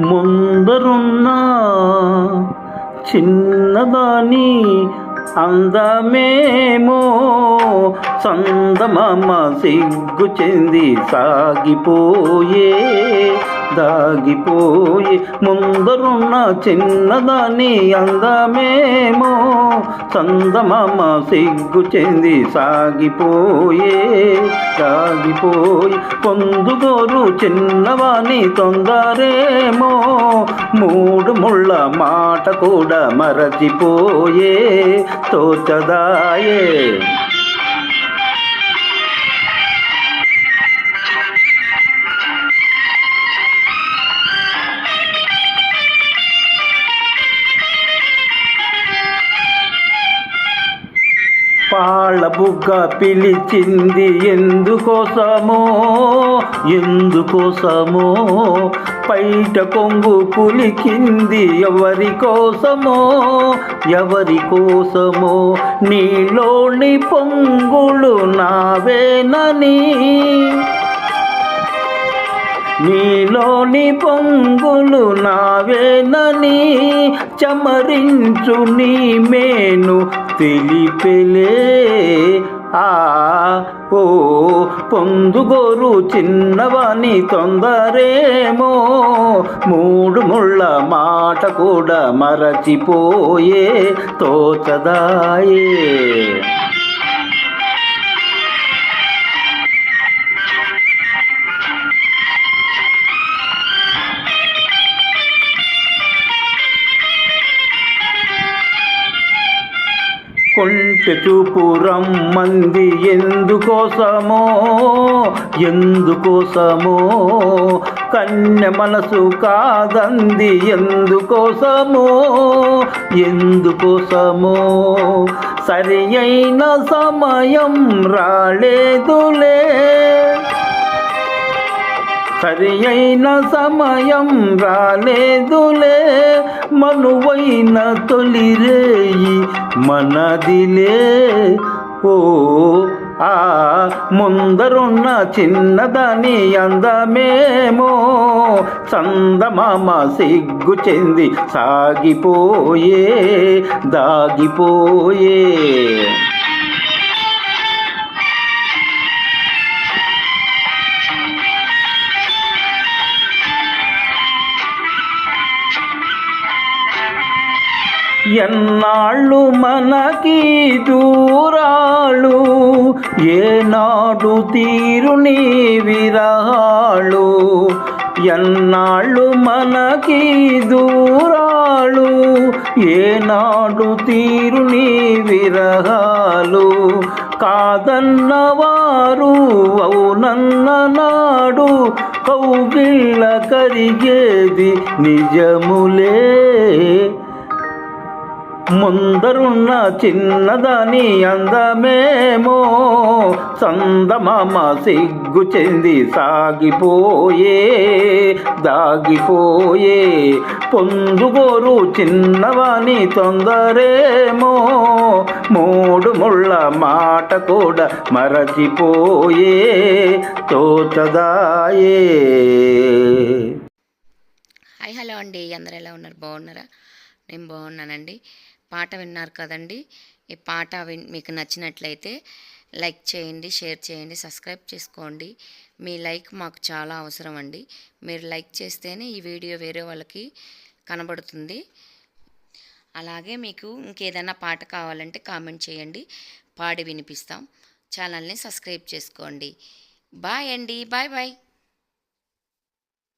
ముందరున్నా చిన్నదాని అందమేమో సందమామ సిగ్గు చెంది సాగిపోయే దాగిపోయి ముందరున్న చిన్నదాని అందమేమో సందమామ సిగ్గు చెంది సాగిపోయే. దాగిపోయి పొందుగోరు చిన్నవాణి తొందరేమో మూడు ముళ్ళ మాట కూడా మరచిపోయే. తోచదాయే. పాళ్ళ బుగ్గ పిలిచింది ఎందుకోసమో ఎందుకోసమో? పైట కొంగు పులికింది ఎవరి కోసమో ఎవరి కోసమో నీలోని పొంగులు నావేనని నీలోని పొంగులు నావేనని చమరించు నీ మేను తెలిపెలే. ఆ ఓ పొందుగోరు చిన్నవాని తొందరేమో. మూడు ముళ్ళ మాట కూడా మరచిపోయే తోచదాయే. కొంటె చూపు రమ్మంది. ఎందుకోసమో? ఎందుకోసమో? కన్య మనసు కాదంది. ఎందుకోసమో? ఎందుకోసమో? సరి అయిన సమయం రాలేదులే. సరి అయిన సమయం రాలేదులే మనువైన తొలిరేయి మనదిలే. ఓ ఆ ముందరున్న చిన్నదాని అందమేమో చందమామ సిగ్గు చెంది సాగిపోయే దాగిపోయే. ఎన్నాళ్ళు మనకి దూరాలు? ఏనాడు తీరుని విరహాలు ఎన్నాళ్ళు మనకి దూరాలు? ఏనాడు తీరుని విరహాలు కాదన్నవారు అవునన్న నాడు కౌగిళ్ళ కరిగేది నిజములే. ముందరున్న చిన్నదాని అందమేమో చందమామ సిగ్గు చెంది సాగిపోయే దాగిపోయే. పొందుగోరు చిన్నవాని తొందరేమో మూడు ముళ్ళ మాట కూడా మరచిపోయే తోచదాయే. హాయ్ హలో అండి. అందరు ఎలా ఉన్నారు? బాగున్నారా? నేను బాగున్నానండి. పాట విన్నారు కదండి. ఈ పాట విన్ మీకు నచ్చినట్లయితే లైక్ చేయండి షేర్ చేయండి సబ్స్క్రైబ్ చేసుకోండి. మీ లైక్ మాకు చాలా అవసరం అండి. మీరు లైక్ చేస్తేనే ఈ వీడియో వేరే వాళ్ళకి కనబడుతుంది. అలాగే మీకు ఇంకేదైనా పాట కావాలంటే కామెంట్ చేయండి. పాడి వినిపిస్తాం. ఛానల్ని సబ్స్క్రైబ్ చేసుకోండి. బాయ్ అండి. Bye bye.